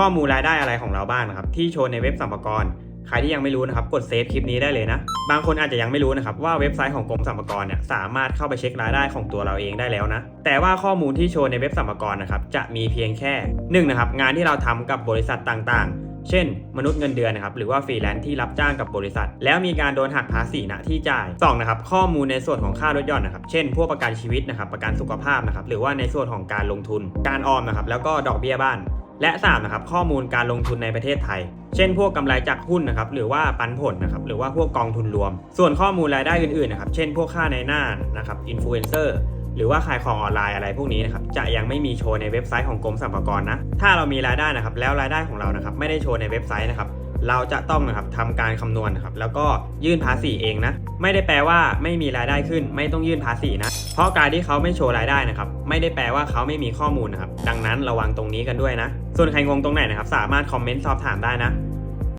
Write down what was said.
ข้อมูลรายได้อะไรของเราบ้างนะครับที่โชว์ในเว็บสัมภากระใครที่ยังไม่รู้นะครับกดเซฟคลิปนี้ได้เลยนะ บางคนอาจจะยังไม่รู้นะครับว่าเว็บไซต์ของกรมสรรพากรเนี่ยสามารถเข้าไปเช็ครายได้ของตัวเราเองได้แล้วนะ แต่ว่าข้อมูลที่โชว์ในเว็บสัมภากรนะครับจะมีเพียงแค่หนึ่งนะครับงานที่เราทำกับบริษัทต่างๆ เช่น มนุษย์เงินเดือนนะครับหรือว่าฟรีแลนซ์ที่รับจ้างกับบริษัท แล้วมีการโดนหักภาษีณที่จ่ายสองนะครับข้อมูลในส่วนของค่ารถยนต์นะครับเช่น พวกประกันชีวิตนะครับประกันสุขภาพนะครับหรือว่าในส่วนของการลงทุน การออมนะครับแล้วก็ดอกเบี้ยบ้าน และ 3 นะครับ ข้อมูลการลงทุนในประเทศไทย เช่น พวกกำไรจากหุ้นนะครับ หรือว่าปันผลนะครับ หรือว่าพวกกองทุนรวม ส่วนข้อมูลรายได้อื่นๆนะครับ เช่น พวกค่าในหน้านะครับ อินฟลูเอนเซอร์ หรือว่าขายของออนไลน์อะไรพวกนี้นะครับ จะยังไม่มีโชว์ในเว็บไซต์ของกรมสรรพากรนะ ถ้าเรามีรายได้นะครับ แล้วรายได้ของเรานะครับ ไม่ได้โชว์ในเว็บไซต์นะครับ เราจะต้องนะครับทำการคำนวณนะครับ แล้วก็ยื่นภาษีเองนะ ไม่ได้แปลว่าไม่มีรายได้ขึ้น ไม่ต้องยื่นภาษีนะ เพราะการที่เขาไม่โชว์รายได้นะครับ ไม่ได้แปลว่าเขาไม่มีข้อมูลนะครับ ดังนั้นระวังตรงนี้กันด้วยนะ ส่วนใครงงตรงไหนนะครับ สามารถคอมเมนต์สอบถามได้นะ